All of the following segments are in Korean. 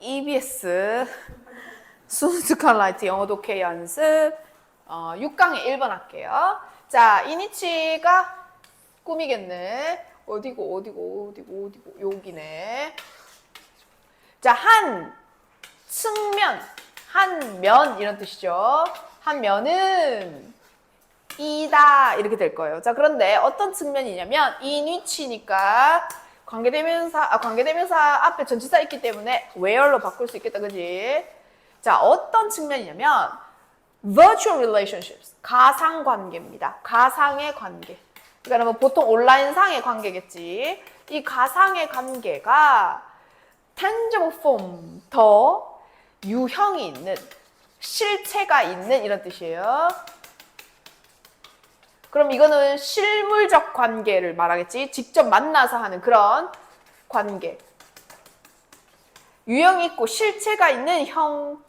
EBS 순수한 라이트 영어 독해 연습 어, 6강의 1번 할게요. 자, 이니치가 꿈이겠네. 어디고 어디고 어디고 어디고 여기네. 자, 한 측면, 한 면 이런 뜻이죠. 한 면은 이다 이렇게 될 거예요. 자, 그런데 어떤 측면이냐면 이니치니까 관계대명사 아, 관계대명사 앞에 전치사 있기 때문에 where로 바꿀 수 있겠다. 그지? 자, 어떤 측면이냐면 virtual relationships 가상 관계입니다. 가상의 관계. 그러니까 뭐 보통 온라인상의 관계겠지. 이 가상의 관계가 tangible form 더 유형이 있는 실체가 있는 이런 뜻이에요. 그럼 이거는 실물적 관계를 말하겠지. 직접 만나서 하는 그런 관계. 유형 있고 실체가 있는 형태와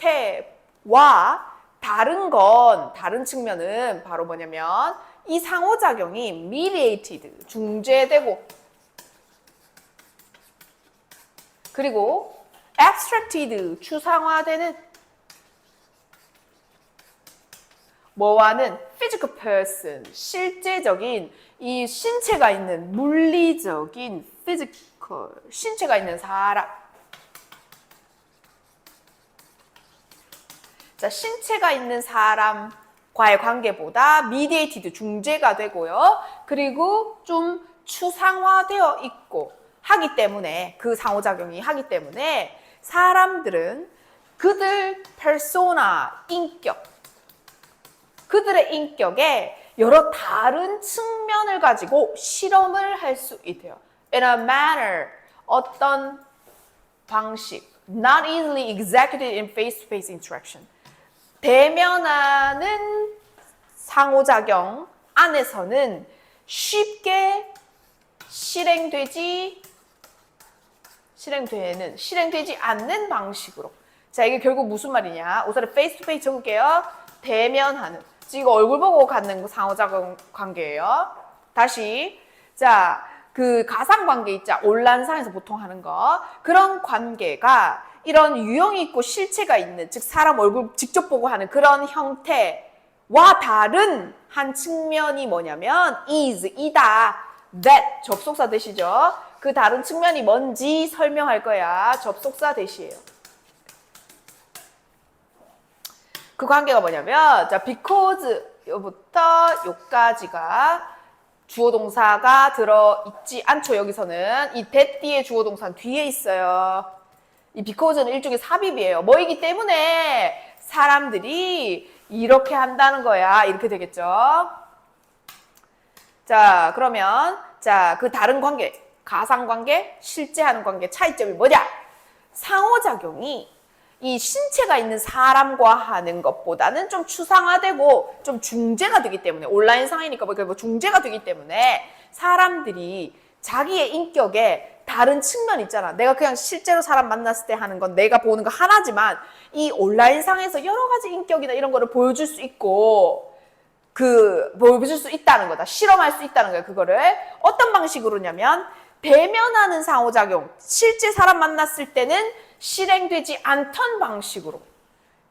다른 건 다른 측면은 바로 뭐냐면 이 상호작용이 mediated 중재되고 그리고 abstracted 추상화되는 뭐와는 physical person 실제적인 이 신체가 있는 물리적인 physical 신체가 있는 사람. 자 신체가 있는 사람과의 관계보다 mediated 중재가 되고요. 그리고 좀 추상화되어 있고 하기 때문에 그 상호작용이 하기 때문에 사람들은 그들 페르소나 인격 그들의 인격에 여러 다른 측면을 가지고 실험을 할 수 있대요. In a manner, 어떤 방식, not easily executed in face-to-face interaction. 대면하는 상호작용 안에서는 쉽게 실행되지 실행되는 실행되지 않는 방식으로. 자 이게 결국 무슨 말이냐? 우선 페이스 투 페이스 적을게요. 대면하는. 지금 얼굴 보고 갖는 상호작용 관계예요. 다시 자 그 가상 관계 있자 온라인상에서 보통 하는 거 그런 관계가 이런 유형이 있고 실체가 있는 즉 사람 얼굴 직접 보고 하는 그런 형태와 다른 한 측면이 뭐냐면 is 이다 that 접속사 대시죠. 그 다른 측면이 뭔지 설명할 거야. 접속사 대시예요. 그 관계가 뭐냐면 자 because 요부터 요까지가 주어 동사가 들어 있지 않죠. 여기서는 이 that 뒤에 주어 동사는 뒤에 있어요. 이 because는 일종의 삽입이에요. 뭐이기 때문에 사람들이 이렇게 한다는 거야. 이렇게 되겠죠. 자, 그러면 자, 그 다른 관계, 가상 관계, 실제 하는 관계 차이점이 뭐냐? 상호작용이 이 신체가 있는 사람과 하는 것보다는 좀 추상화되고 좀 중재가 되기 때문에 온라인 상이니까 뭐 중재가 되기 때문에 사람들이 자기의 인격에 다른 측면 있잖아. 내가 그냥 실제로 사람 만났을 때 하는 건 내가 보는 거 하나지만 이 온라인 상에서 여러 가지 인격이나 이런 거를 보여줄 수 있고 그 보여줄 수 있다는 거다. 실험할 수 있다는 거야. 그거를 어떤 방식으로냐면 대면하는 상호작용. 실제 사람 만났을 때는 실행되지 않던 방식으로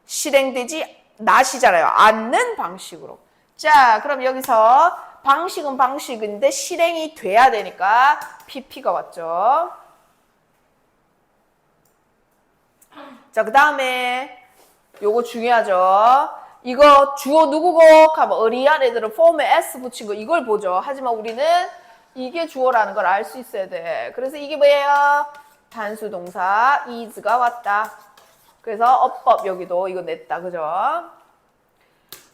실행되지 나시잖아요. 않는 방식으로. 자, 그럼 여기서 방식은 방식인데 실행이 돼야 되니까 PP가 왔죠. 자, 그 다음에 요거 중요하죠. 이거 주어 누구고 하면 어리한 애들은 폼에 S 붙인 거 이걸 보죠. 하지만 우리는 이게 주어라는 걸 알 수 있어야 돼. 그래서 이게 뭐예요? 단수 동사 is가 왔다. 그래서 어법 여기도 이거 냈다. 그죠?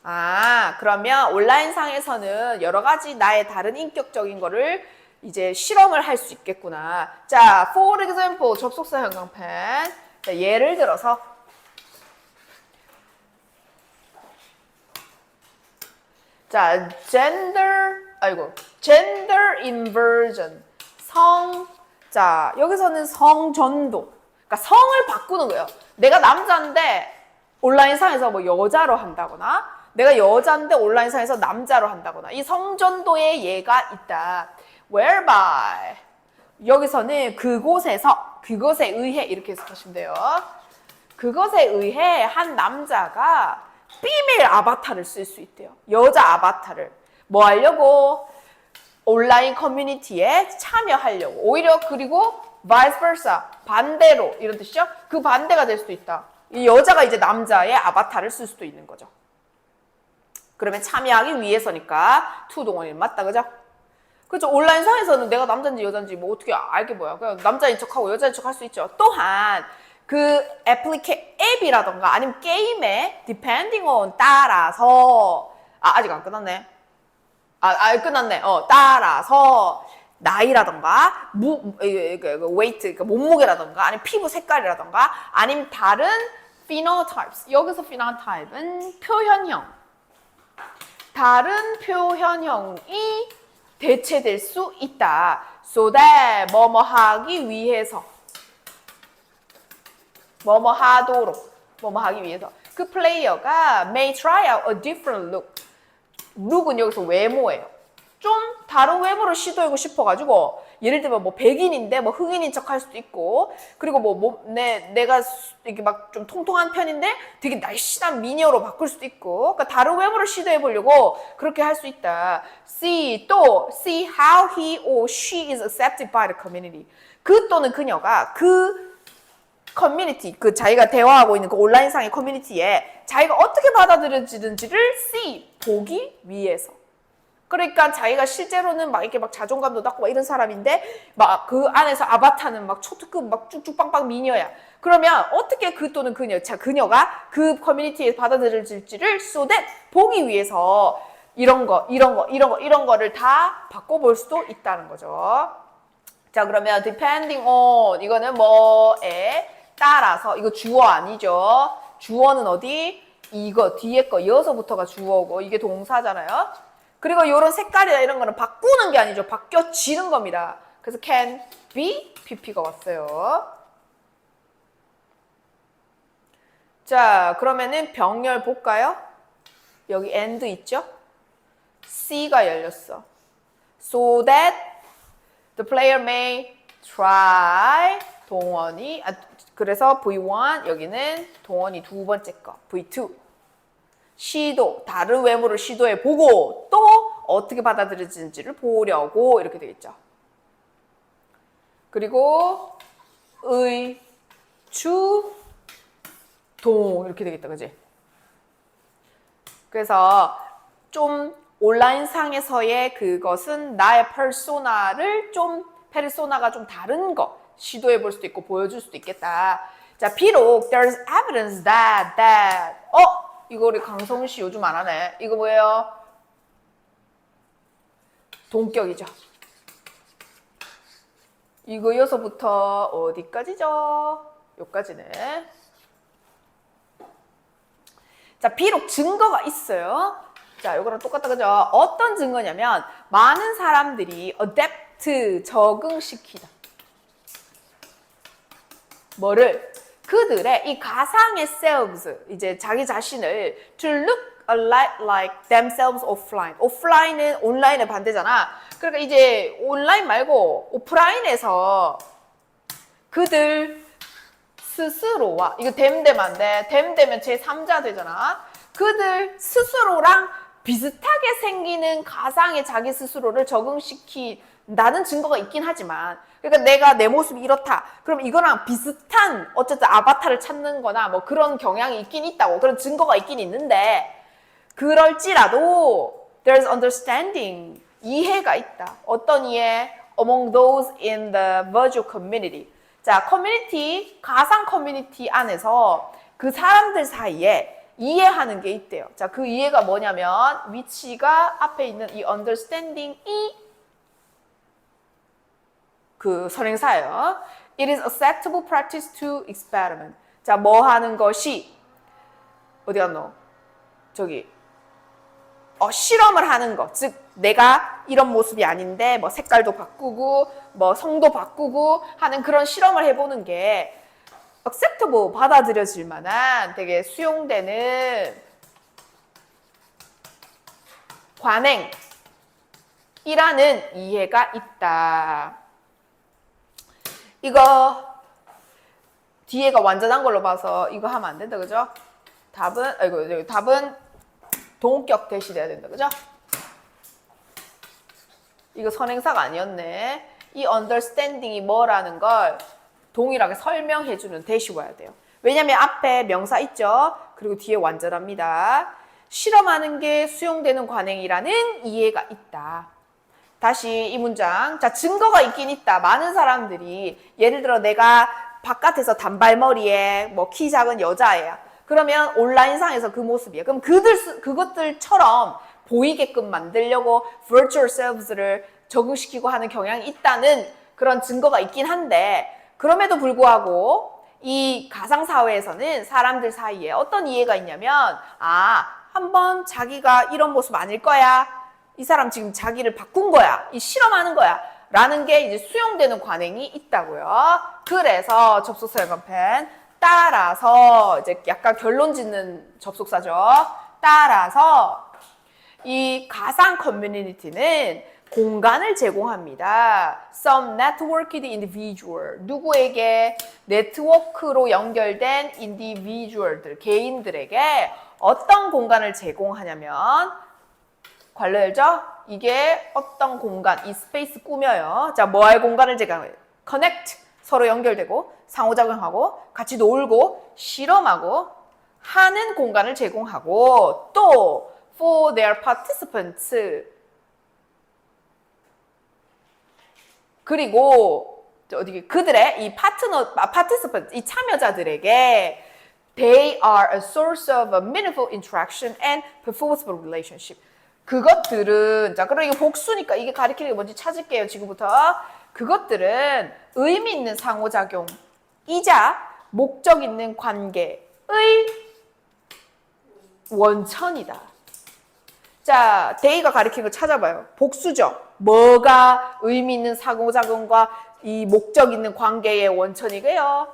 아, 그러면 온라인상에서는 여러 가지 나의 다른 인격적인 거를 이제 실험을 할 수 있겠구나. 자, for example, 접속사 형광펜. 자, 예를 들어서 자, gender, 아이고, gender inversion. 성, 자, 여기서는 성전도. 그러니까 성을 바꾸는 거예요. 내가 남자인데 온라인상에서 뭐 여자로 한다거나, 내가 여자인데 온라인상에서 남자로 한다거나, 이 성전도의 예가 있다. whereby. 여기서는 그곳에서, 그것에 의해 이렇게 해석하시면 돼요. 그것에 의해 한 남자가 비밀 아바타를 쓸 수 있대요. 여자 아바타를. 뭐 하려고? 온라인 커뮤니티에 참여하려고. 오히려 그리고 vice versa. 반대로. 이런 뜻이죠? 그 반대가 될 수도 있다. 이 여자가 이제 남자의 아바타를 쓸 수도 있는 거죠. 그러면 참여하기 위해서니까 투 동원이 맞다. 그죠? 그렇죠. 온라인 상에서는 내가 남자인지 여자인지 뭐 어떻게 알게 뭐야. 그냥 남자인 척하고 여자인 척 할 수 있죠. 또한 그 애플리케 앱이라던가 아니면 게임에 depending on 따라서 아 아직 안 끝났네. 아, 아 끝났네. 어 따라서 나이라던가 무 그, 그, 그 웨이트 그러니까 몸무게라던가 아니면 피부 색깔이라던가 아니면 다른 phenotypes 여기서 phenotype은 표현형 다른 표현형이 대체될 수 있다. So that 뭐뭐 하기 위해서 뭐뭐 하도록 뭐뭐 하기 위해서 그 플레이어가 may try out a different look. 룩은 여기서 외모예요. 좀 다른 외모를 시도하고 싶어가지고 예를 들면 뭐 백인인데 뭐 흑인인 척할 수도 있고 그리고 뭐내 내가 수- 이렇게 막 좀 통통한 편인데 되게 날씬한 미녀로 바꿀 수도 있고 그러니까 다른 외모를 시도해 보려고 그렇게 할 수 있다. See 또 see how he or she is accepted by the community. 그 또는 그녀가 그 커뮤니티 그 자기가 대화하고 있는 그 온라인상의 커뮤니티에 자기가 어떻게 받아들여지는지를 see 보기 위해서 그러니까 자기가 실제로는 막 이렇게 막 자존감도 낮고 막 이런 사람인데 막 그 안에서 아바타는 막 초특급 막 쭉쭉 빵빵 미녀야. 그러면 어떻게 그 또는 그녀, 자 그녀가 그 커뮤니티에 받아들여질지를 so that 보기 위해서 이런 거, 이런 거, 이런 거, 이런 거를 다 바꿔볼 수도 있다는 거죠. 자 그러면 depending on 이거는 뭐에 따라서 이거 주어 아니죠. 주어는 어디? 이거 뒤에 거 이어서부터가 주어고 이게 동사잖아요. 그리고 이런 색깔이나 이런 거는 바꾸는 게 아니죠. 바뀌어지는 겁니다. 그래서 can be pp가 왔어요. 자 그러면은 병렬 볼까요? 여기 and 있죠? C가 열렸어. So that The player may try 동원이 아, 그래서 V1 여기는 동원이 두 번째 거 V2 시도 다른 외모를 시도해 보고 또 어떻게 받아들여지는지를 보려고 이렇게 되겠죠. 그리고 의, 주, 동 이렇게 되겠다, 그지? 그래서 좀 온라인 상에서의 그것은 나의 퍼소나를 좀 페르소나가 좀 다른 거 시도해 볼 수도 있고 보여줄 수도 있겠다. 자, 비록 there's evidence that that 어 이거 우리 강성훈 씨 요즘 안 하네. 이거 뭐예요? 동격이죠. 이거 여서부터 어디까지죠? 여기까지네. 자, 비록 증거가 있어요. 자, 요거랑 똑같다 그죠? 어떤 증거냐면 많은 사람들이 adapt 적응시키다. 뭐를 그들의 이 가상의 selves 이제 자기 자신을 to look a lot like themselves offline. 오프라인은 온라인의 반대잖아. 그러니까 이제 온라인 말고 오프라인에서 그들 스스로와 이거 댐댐한데 댐댐면 제 3자 되잖아. 그들 스스로랑 비슷하게 생기는 가상의 자기 스스로를 적응시킨 다는 증거가 있긴 하지만 그러니까 내가 내 모습이 이렇다. 그럼 이거랑 비슷한 어쨌든 아바타를 찾는 거나 뭐 그런 경향이 있긴 있다고. 그런 증거가 있긴 있는데 그럴지라도 there's understanding 이해가 있다. 어떤 이해? among those in the virtual community. 자, 커뮤니티, 가상 커뮤니티 안에서 그 사람들 사이에 이해하는 게 있대요. 자, 그 이해가 뭐냐면 위치가 앞에 있는 이 understanding이 그 선행사예요. It is acceptable practice to experiment. 자, 뭐 하는 것이 어디 갔노? 저기 어, 실험을 하는 것, 즉 내가 이런 모습이 아닌데 뭐 색깔도 바꾸고 뭐 성도 바꾸고 하는 그런 실험을 해보는 게 acceptable 받아들여질 만한 되게 수용되는 관행이라는 이해가 있다. 이거 뒤에가 완전한 걸로 봐서 이거 하면 안 된다, 그죠? 답은, 아이고, 답은 동격 대시 돼야 된다, 그죠? 이거 선행사가 아니었네. 이 understanding이 뭐라는 걸 동일하게 설명해 주는 대시 와야 돼요. 왜냐면 앞에 명사 있죠? 그리고 뒤에 완전합니다. 실험하는 게 수용되는 관행이라는 이해가 있다. 다시 이 문장. 자, 증거가 있긴 있다. 많은 사람들이 예를 들어 내가 바깥에서 단발머리에 뭐 키 작은 여자애야. 그러면 온라인상에서 그 모습이야. 그럼 그들 스- 그것들처럼 보이게끔 만들려고 virtual selves를 적용시키고 하는 경향이 있다는 그런 증거가 있긴 한데 그럼에도 불구하고 이 가상 사회에서는 사람들 사이에 어떤 이해가 있냐면 아 한번 자기가 이런 모습 아닐 거야 이 사람 지금 자기를 바꾼 거야 이 실험하는 거야 라는 게 이제 수용되는 관행이 있다고요 그래서 접속사 연관펜 따라서 이제 약간 결론 짓는 접속사죠 따라서 이 가상 커뮤니티는 공간을 제공합니다. Some networked individual. 누구에게 네트워크로 연결된 individual들, 개인들에게 어떤 공간을 제공하냐면 관련죠? 이게 어떤 공간, 이 스페이스 꾸며요. 자, 뭐할 공간을 제공해요? connect, 서로 연결되고 상호작용하고 같이 놀고 실험하고 하는 공간을 제공하고 또 for their participants 그리고 저 어디 그들의 이 파트너 아, participants 이 참여자들에게 they are a source of a meaningful interaction and purposeful relationship 그것들은 자 그럼 이게 복수니까 이게 가리키는 게 뭔지 찾을게요 지금부터 그것들은 의미 있는 상호작용이자 목적 있는 관계의 원천이다. 자, 데이가 가리키는 거 찾아봐요. 복수죠. 뭐가 의미 있는 상호작용과 이 목적 있는 관계의 원천이게요?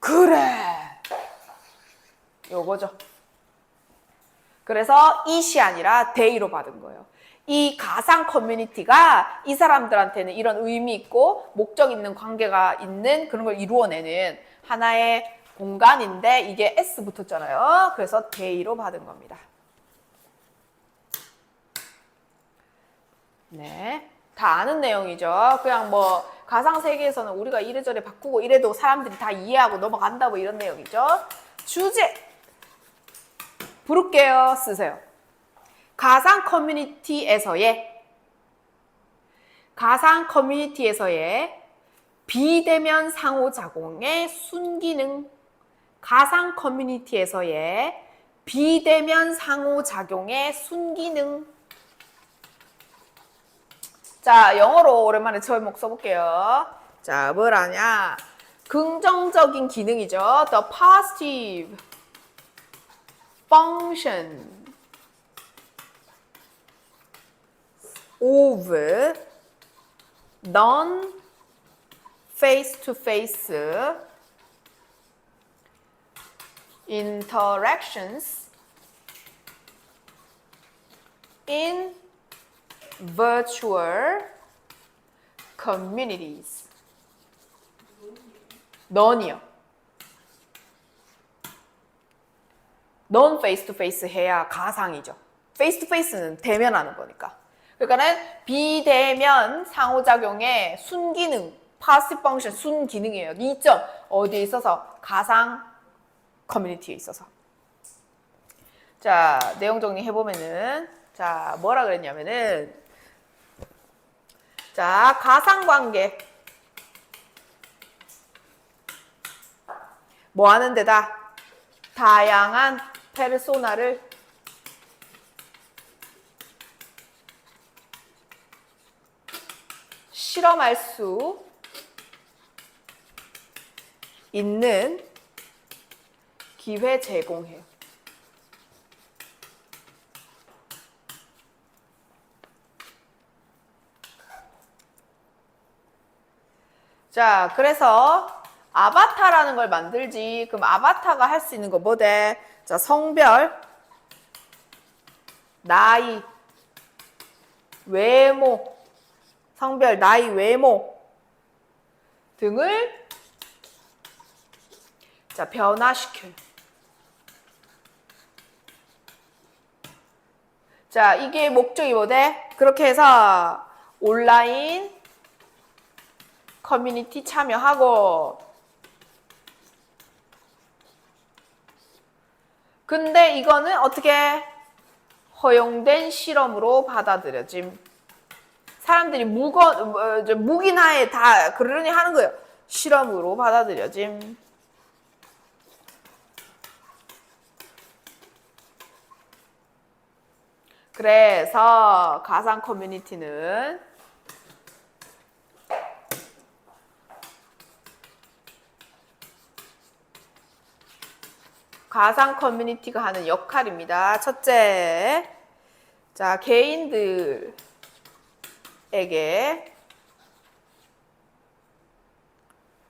그래. 요거죠. 그래서 이시 아니라 데이로 받은 거예요. 이 가상 커뮤니티가 이 사람들한테는 이런 의미 있고 목적 있는 관계가 있는 그런 걸 이루어내는 하나의 공간인데 이게 S 붙었잖아요. 그래서 데이로 받은 겁니다. 네. 다 아는 내용이죠. 그냥 뭐 가상 세계에서는 우리가 이래저래 바꾸고 이래도 사람들이 다 이해하고 넘어간다 뭐 이런 내용이죠. 주제 부를게요. 쓰세요. 가상 커뮤니티에서의 가상 커뮤니티에서의 비대면 상호 작용의 순기능 가상 커뮤니티에서의 비대면 상호 작용의 순기능. 자 영어로 오랜만에 제목 써볼게요. 자 뭐라냐? 긍정적인 기능이죠. The positive function over non face to face interactions in virtual communities. non이요. Non face to face 해야 가상이죠. face to face는 대면하는 거니까. 그러니까는 비대면 상호작용의 순기능, passive 순기능이에요. 이점 어디에 있어서 가상 커뮤니티에 있어서. 자 내용 정리해 보면은 자 뭐라 그랬냐면은 자 가상 관계 뭐 하는 데다 다양한 페르소나를 실험할 수 있는 기회 제공해요. 자, 그래서 아바타라는 걸 만들지. 그럼 아바타가 할 수 있는 거 뭐대? 자, 성별, 나이, 외모, 성별, 나이, 외모 등을 자, 변화시켜요. 자, 이게 목적이 뭐대? 그렇게 해서 온라인 커뮤니티 참여하고 근데 이거는 어떻게 허용된 실험으로 받아들여짐. 사람들이 무거, 뭐, 저 무기나에 다 그러려니 하는 거예요. 실험으로 받아들여짐. 그래서 가상 커뮤니티는 가상 커뮤니티가 하는 역할입니다. 첫째, 자, 개인들에게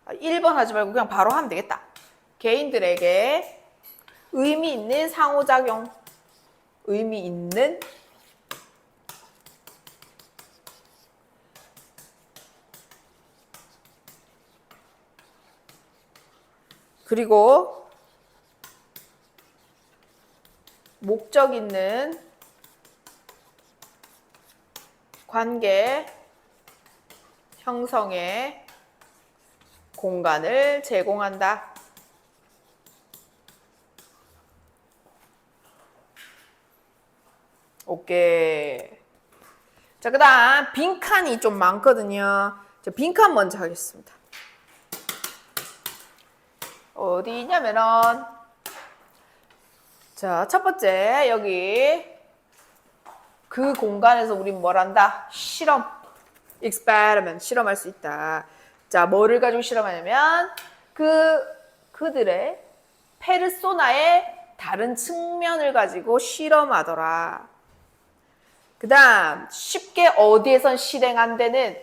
아, 1번 하지 말고 그냥 바로 하면 되겠다. 개인들에게 의미 있는 상호작용, 의미 있는 그리고 목적 있는 관계 형성의 공간을 제공한다. 오케이. 자, 그 다음, 빈칸이 좀 많거든요. 자, 빈칸 먼저 하겠습니다. 어디 있냐면은, 자, 첫 번째, 여기. 그 공간에서 우린 뭘 한다? 실험. experiment. 실험할 수 있다. 자, 뭐를 가지고 실험하냐면, 그, 그들의 페르소나의 다른 측면을 가지고 실험하더라. 그 다음, 쉽게 어디에선 실행 안 되는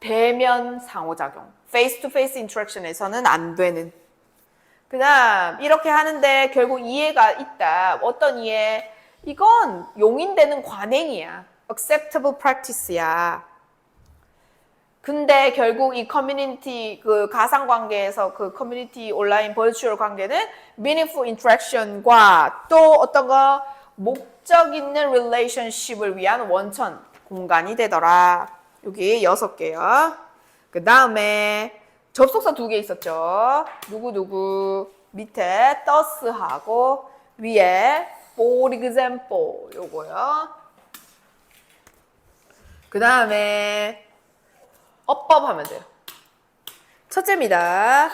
대면 상호작용. face to face interaction에서는 안 되는. 그 다음, 이렇게 하는데 결국 이해가 있다. 어떤 이해? 이건 용인되는 관행이야. acceptable practice야. 근데 결국 이 커뮤니티 그 가상 관계에서 그 커뮤니티 온라인 버추얼 관계는 meaningful interaction과 또 어떤 거 목적 있는 relationship을 위한 원천 공간이 되더라. 여기 여섯 개요. 그 다음에 접속사 두 개 있었죠. 누구 누구 밑에 thus하고 위에 for example 요거요. 그 다음에 어법 하면 돼요. 첫째입니다.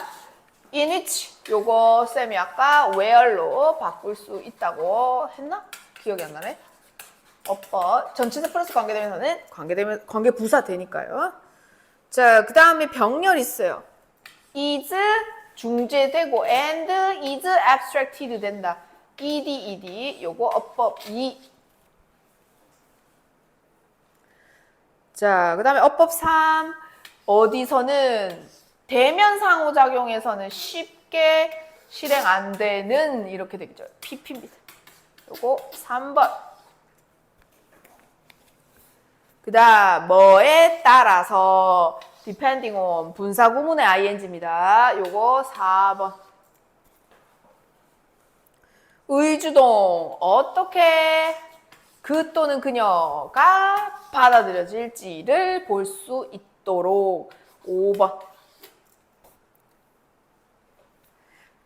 in which 요거 쌤이 아까 where로 바꿀 수 있다고 했나? 기억이 안 나네. 어법 전치사 플러스 관계되면서는 관계되면 관계 부사 되니까요. 자, 그 다음에 병렬 있어요. Is 중재되고 and is abstracted 된다. ed ed 요거 어법 2 자, 그 다음에 어법 3. 어디서는 대면 상호작용에서는 쉽게 실행 안 되는 이렇게 되겠죠. PP입니다. 요거 3번. 그 다음, 뭐에 따라서 depending on 분사 구문의 ing입니다. 요거 4번. 의주동 어떻게 그 또는 그녀가 받아들여질지를 볼 수 있도록 5번.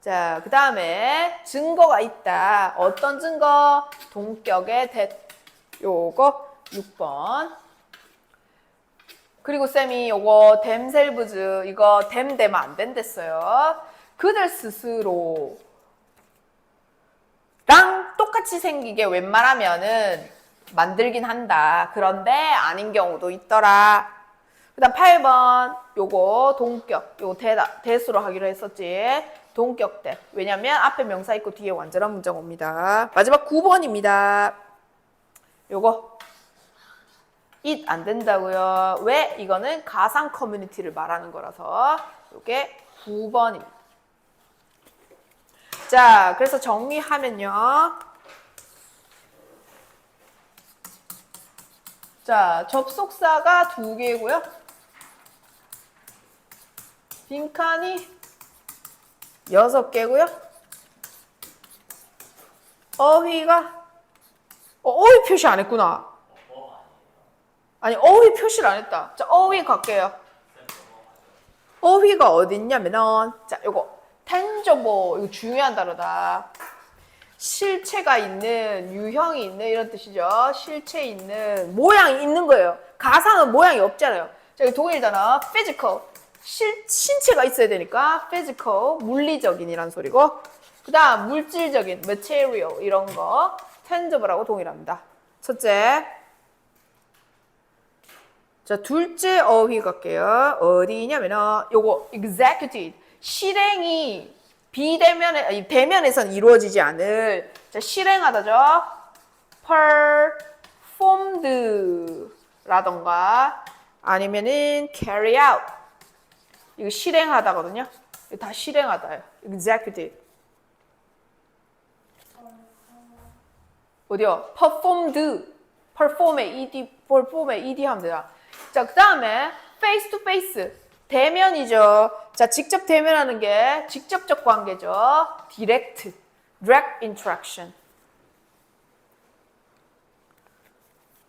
자, 그 다음에 증거가 있다. 어떤 증거? 동격의 대. 요거 6번. 그리고 쌤이 요거 댐셀브즈 이거 댐 되면 안 된댔어요. 그들 스스로 랑 똑같이 생기게 웬만하면은 만들긴 한다. 그런데 아닌 경우도 있더라. 그 다음 8번 요거 동격 요거 대다, 대수로 하기로 했었지. 동격대. 왜냐면 앞에 명사 있고 뒤에 완전한 문장 옵니다. 마지막 9번입니다. 요거 it 안 된다고요. 왜? 이거는 가상 커뮤니티를 말하는 거라서 요게 9번입니다. 자, 그래서 정리하면요. 자, 접속사가 두 개고요. 빈칸이 여섯 개고요. 어휘가 어, 어휘 표시 안 했구나. 아니 어휘 표시를 안 했다. 자, 어휘 갈게요. 어휘가 어딨냐면은 자, 요거 tangible 이거 중요한 단어다. 실체가 있는 유형이 있는 이런 뜻이죠. 실체 있는 모양이 있는 거예요. 가상은 모양이 없잖아요. 자, 여기 동일 단어 physical 실 신체가 있어야 되니까 physical 물리적인이란 소리고 그다음 물질적인 material 이런 거 tangible하고 동일합니다. 첫째. 자, 둘째 어휘 갈게요. 어디냐면은 요거 executed 실행이 비대면에 대면에선 이루어지지 않을 자, 실행하다죠. performed라던가 아니면은 carry out 이거 실행하다거든요. 이거 다 실행하다예요. executed 어디요? performed perform에 ed perform에 ed 하면 돼요. 자, 그 다음에 face to face 대면이죠. 자, 직접 대면하는 게 직접적 관계죠. direct direct interaction.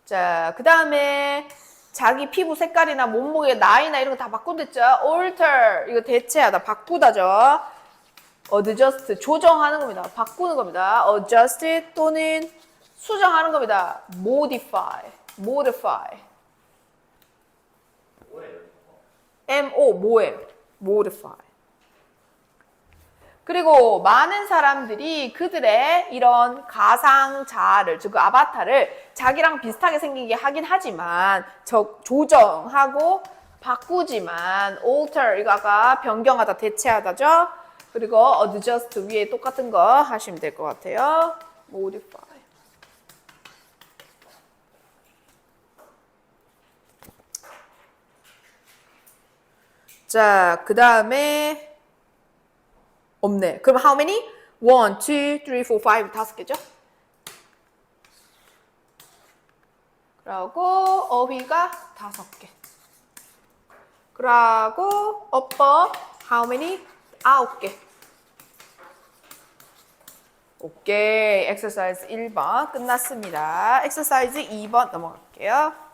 자, 그 다음에 자기 피부 색깔이나 몸무게, 나이나 이런 거 다 바꾼댔죠. alter 이거 대체하다, 바꾸다죠. adjust 조정하는 겁니다. 바꾸는 겁니다. adjust 또는 수정하는 겁니다. modify, modify. Mo 뭐예요? modify. 그리고 많은 사람들이 그들의 이런 가상 자아를 즉 아바타를 자기랑 비슷하게 생기게 하긴 하지만 저, 조정하고 바꾸지만 alter 이거 아까 변경하다 대체하다죠. 그리고 adjust 위에 똑같은 거 하시면 될 것 같아요. modify. 자, 그 다음에 없네. 그럼 how many? One, two, three, four, five 다섯 개죠? 그리고 어휘가 다섯 개. 그리고 어법 how many? 아홉 개. 오케이. 엑서사이즈 1번 끝났습니다. 엑서사이즈 2번 넘어갈게요.